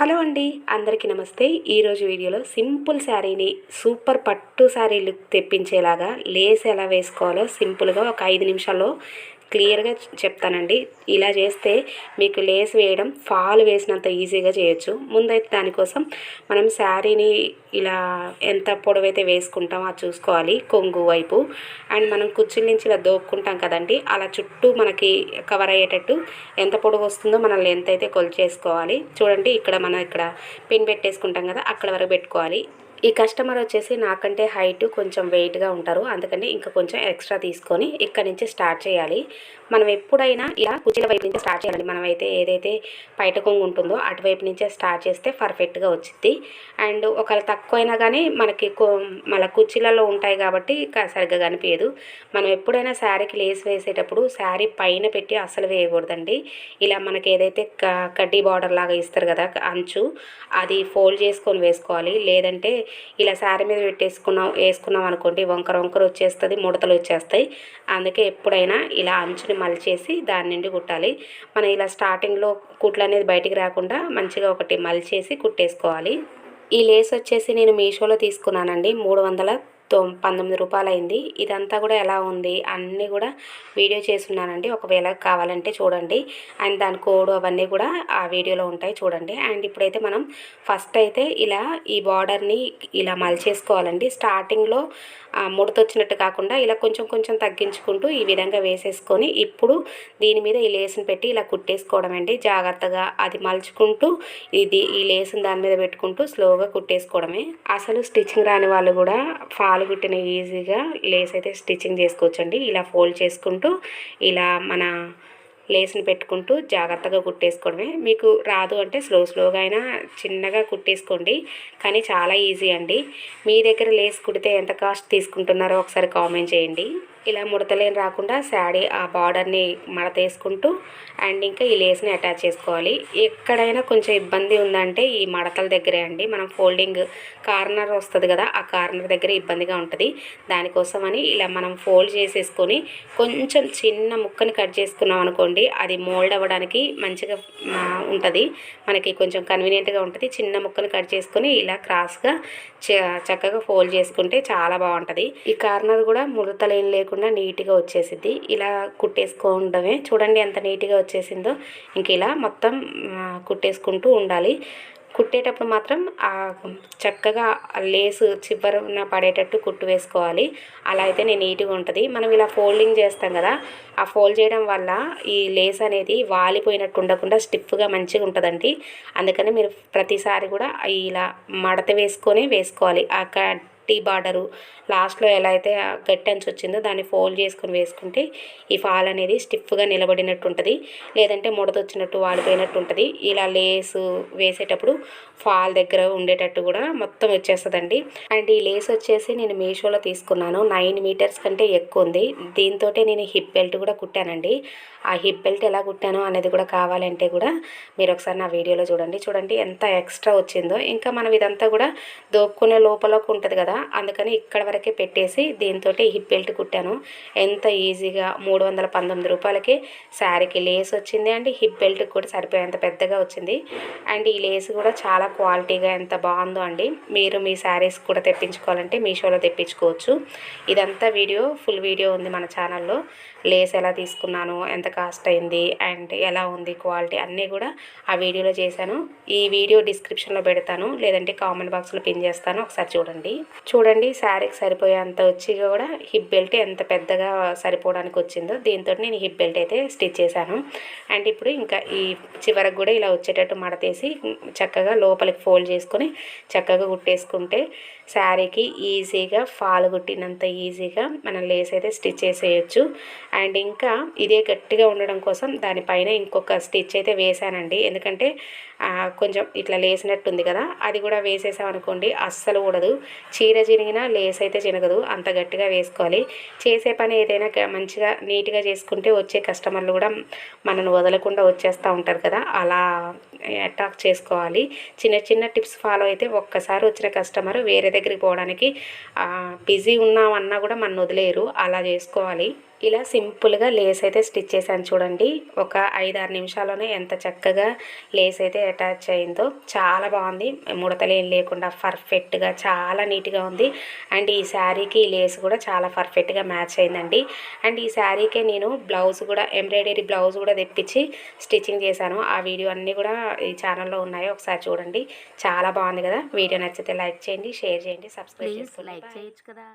Hello అండి అందరికీ నమస్తే. ఈరోజు వీడియోలో సింపుల్ శారీని సూపర్ పట్టు శారీ లుక్ తెప్పించేలాగా లేస్ ఎలా వేసుకోవాలో సింపుల్గా ఒక ఐదు నిమిషాల్లో క్లియర్గా చెప్తానండి. ఇలా చేస్తే మీకు లేస్ వేయడం ఫాల్ వేసినంత ఈజీగా చేయొచ్చు. ముందైతే దానికోసం మనం శారీని ఇలా ఎంత పొడవైతే వేసుకుంటామో అది చూసుకోవాలి కొంగు వైపు. అండ్ మనం కుర్చీల నుంచి ఇలా దోపుకుంటాం కదండి అలా చుట్టూ మనకి కవర్ అయ్యేటట్టు ఎంత పొడవు వస్తుందో మనం లెంత్ అయితే కొలిచేసుకోవాలి. చూడండి ఇక్కడ మనం ఇక్కడ పిన్ పెట్టేసుకుంటాం కదా అక్కడ వరకు పెట్టుకోవాలి. ఈ కస్టమర్ వచ్చేసి నాకంటే హైట్ కొంచెం వెయిట్గా ఉంటారు. అందుకని ఇంకా కొంచెం ఎక్స్ట్రా తీసుకొని ఇక్కడ నుంచి స్టార్ట్ చేయాలి. మనం ఎప్పుడైనా ఇలా కుర్చీల వైపు నుంచి స్టార్ట్ చేయాలి మనమైతే ఏదైతే బయట కొంగు ఉంటుందో అటువైపు నుంచే స్టార్ట్ చేస్తే పర్ఫెక్ట్గా వచ్చింది అండ్ ఒకవేళ తక్కువైనా కానీ మనకి మన కుర్చీలలో ఉంటాయి కాబట్టి సరిగ్గా కనిపించదు మనం ఎప్పుడైనా శారీకి లేస్ వేసేటప్పుడు శారీ పైన పెట్టి అసలు వేయకూడదండి. ఇలా మనకి ఏదైతే కడ్డీ బార్డర్ లాగా ఇస్తారు కదా అంచు అది ఫోల్డ్ చేసుకొని వేసుకోవాలి. లేదంటే ఇలా శారీ మీద పెట్టేసుకున్నాం వేసుకున్నాం అనుకోండి వంకర వంకర వచ్చేస్తుంది ముడతలు వచ్చేస్తాయి. అందుకే ఎప్పుడైనా ఇలా అంచుని మలిచేసి దాని నుండి కుట్టాలి. మనం ఇలా స్టార్టింగ్లో కుట్లు అనేది బయటికి రాకుండా మంచిగా ఒకటి మలిచేసి కుట్టేసుకోవాలి. ఈ లేస్ వచ్చేసి నేను మీషోలో తీసుకున్నానండి. మూడు వందల తొమ్ పంతొమ్మిది రూపాయలు అయింది ఇదంతా కూడా ఎలా ఉంది? అన్నీ కూడా వీడియో చేస్తున్నానండి. ఒకవేళ కావాలంటే చూడండి. అండ్ దాని కోడ్ అవన్నీ కూడా ఆ వీడియోలో ఉంటాయి చూడండి. అండ్ ఇప్పుడైతే మనం ఫస్ట్ అయితే ఇలా ఈ బార్డర్ని ఇలా మలిచేసుకోవాలండి. స్టార్టింగ్లో ముడతొచ్చినట్టు ముడత వచ్చినట్టు కాకుండా ఇలా కొంచెం కొంచెం తగ్గించుకుంటూ ఈ విధంగా వేసేసుకొని ఇప్పుడు దీని మీద ఈ లేసును పెట్టి ఇలా కుట్టేసుకోవడం అండి. జాగ్రత్తగా అది మలుచుకుంటూ ఇది ఈ లేసును దాని మీద పెట్టుకుంటూ స్లోగా కుట్టేసుకోవడమే. అసలు స్టిచ్చింగ్ రాని వాళ్ళు కూడా ఫాలో కుట్టిన ఈజీగా లేస్ అయితే స్టిచ్చింగ్ చేసుకోవచ్చండి. ఇలా ఫోల్డ్ చేసుకుంటూ ఇలా మన లేస్ని పెట్టుకుంటూ జాగ్రత్తగా కుట్టేసుకోవడమే. మీకు రాదు అంటే స్లో స్లోగా అయినా చిన్నగా కుట్టేసుకోండి. కానీ చాలా ఈజీ అండి. మీ దగ్గర లేస్ కుడితే ఎంత కాస్ట్ తీసుకుంటున్నారో ఒకసారి కామెంట్ చేయండి. ఇలా ముడతలేని రాకుండా శారీ ఆ బార్డర్ని మడత వేసుకుంటూ అండ్ ఇంకా ఈ లేస్ని అటాచ్ చేసుకోవాలి. ఎక్కడైనా కొంచెం ఇబ్బంది ఉందంటే ఈ మడతల దగ్గరే అండి. మనం ఫోల్డింగ్ కార్నర్ వస్తుంది కదా ఆ కార్నర్ దగ్గర ఇబ్బందిగా ఉంటుంది. దానికోసమని ఇలా మనం ఫోల్డ్ చేసేసుకొని కొంచెం చిన్న ముక్కని కట్ చేసుకున్నాం అనుకోండి అది మోల్డ్ అవ్వడానికి మంచిగా ఉంటుంది. మనకి కొంచెం కన్వీనియంట్గా ఉంటుంది. చిన్న ముక్కని కట్ చేసుకొని ఇలా క్రాస్గా చ- చక్కగా ఫోల్డ్ చేసుకుంటే చాలా బాగుంటుంది. ఈ కార్నర్ కూడా ముడతలేని లేకుండా నీట్గా వచ్చేసిద్ది. ఇలా కుట్టేసుకోవడమే. చూడండి ఎంత నీట్గా వచ్చేసిందో. ఇంక ఇలా మొత్తం కుట్టేసుకుంటూ ఉండాలి. కుట్టేటప్పుడు మాత్రం చక్కగా లేసు చివరన పడేటట్టు కుట్టు వేసుకోవాలి. అలా అయితే నేను నీట్గా ఉంటుంది. మనం ఇలా ఫోల్డింగ్ చేస్తాం కదా ఆ ఫోల్డ్ చేయడం వల్ల ఈ లేస్ అనేది వాలిపోయినట్టు ఉండకుండా స్టిఫ్గా మంచిగా ఉంటుందండి. అందుకని మీరు ప్రతిసారి కూడా ఇలా మడత వేసుకొని వేసుకోవాలి. ఆ టీ బార్డరు లాస్ట్లో ఎలా అయితే గట్టెన్స్ వచ్చిందో దాన్ని ఫోల్డ్ చేసుకొని వేసుకుంటే ఈ ఫాల్ అనేది స్టిఫ్గా నిలబడినట్టు ఉంటుంది లేదంటే ముడత వచ్చినట్టు వాడిపోయినట్టు ఉంటుంది ఇలా లేసు వేసేటప్పుడు ఫాల్ దగ్గర ఉండేటట్టు కూడా మొత్తం వచ్చేస్తుందండి. అండ్ ఈ లేస్ వచ్చేసి నేను మీషోలో తీసుకున్నాను. నైన్ మీటర్స్ కంటే ఎక్కువ ఉంది. దీంతో నేను హిప్ బెల్ట్ కూడా కుట్టానండి. ఆ హిప్ బెల్ట్ ఎలా కుట్టానో అనేది కూడా కావాలంటే కూడా మీరు ఒకసారి నా వీడియోలో చూడండి. చూడండి ఎంత ఎక్స్ట్రా వచ్చిందో. ఇంకా మనం ఇదంతా కూడా దోక్కునే లోపలకు ఉంటుంది కదా అందుకని ఇక్కడ వరకే పెట్టేసి దీంతో హిప్ బెల్ట్ కుట్టాను. ఎంత ఈజీగా మూడు వందల పంతొమ్మిది రూపాయలకి శారీకి లేస్ వచ్చింది అండ్. హిప్ బెల్ట్ కూడా సరిపోయేంత పెద్దగా వచ్చింది. అండ్ ఈ లేస్ కూడా చాలా క్వాలిటీగా ఎంత బాగుందో అండి. మీరు మీ శారీస్ కూడా తెప్పించుకోవాలంటే మీషోలో తెప్పించుకోవచ్చు. ఇదంతా వీడియో ఫుల్ వీడియో ఉంది మన ఛానల్లో. లేస్ ఎలా తీసుకున్నాను ఎంత కాస్ట్ అయింది అండ్ ఎలా ఉంది క్వాలిటీ అన్నీ కూడా ఆ వీడియోలో చేశాను. ఈ వీడియో డిస్క్రిప్షన్లో పెడతాను. లేదంటే కామెంట్ బాక్స్లో పిన్ చేస్తాను. ఒకసారి చూడండి. చూడండి శారీకి సరిపోయేంత వచ్చి కూడా హిప్ బెల్ట్ ఎంత పెద్దగా సరిపోవడానికి వచ్చిందో దీంతో నేను హిప్ బెల్ట్ అయితే స్టిచ్ చేశాను. అండ్ ఇప్పుడు ఇంకా ఈ చివరకు కూడా ఇలా వచ్చేటట్టు మడతేసి చక్కగా లోపలికి ఫోల్డ్ చేసుకొని చక్కగా కుట్టేసుకుంటే శారీకి ఈజీగా ఫాల్ కుట్టినంత ఈజీగా మనం లేస్ అయితే స్టిచ్ చేసేయచ్చు. అండ్ ఇంకా ఇదే గట్టిగా ఉండడం కోసం దానిపైన ఇంకొక స్టిచ్ అయితే వేసానండి ఎందుకంటే కొంచెం ఇట్లా లేసినట్టుంది కదా అది కూడా వేసేసామనుకోండి అస్సలు కూడదు చీ చీర చినిగినా లేస్ అయితే చినగదు. అంత గట్టిగా వేసుకోవాలి. చేసే పని ఏదైనా మంచిగా నీట్గా చేసుకుంటే వచ్చే కస్టమర్లు కూడా మనల్ని వదలకుండా వచ్చేస్తూ ఉంటారు కదా. అలా అటాక్ చేసుకోవాలి. చిన్న చిన్న టిప్స్ ఫాలో అయితే ఒక్కసారి వచ్చిన కస్టమర్ వేరే దగ్గరికి పోవడానికి బిజీ ఉన్నామన్నా కూడా మన వదిలేరు అలా చేసుకోవాలి. ఇలా సింపుల్గా లేస్ అయితే స్టిచ్ చేశాను చూడండి. ఒక ఐదు ఆరు నిమిషాల్లోనే ఎంత చక్కగా లేస్ అయితే అటాచ్ అయిందో. చాలా బాగుంది. ముడతలు ఏం లేకుండా పర్ఫెక్ట్గా చాలా నీట్గా ఉంది. అండ్ ఈ శారీకి లేస్ కూడా చాలా పర్ఫెక్ట్గా మ్యాచ్ అయిందండి. అండ్ ఈ శారీకే నేను బ్లౌజ్ కూడా ఎంబ్రాయిడరీ బ్లౌజ్ కూడా తెప్పించి స్టిచ్చింగ్ చేశాను. ఆ వీడియో అన్నీ కూడా ఈ ఛానల్లో ఉన్నాయి ఒకసారి చూడండి. చాలా బాగుంది కదా. వీడియో నచ్చితే లైక్ చేయండి షేర్ చేయండి సబ్స్క్రైబ్ చేసుకోండి. లైక్. చేయొచ్చు కదా.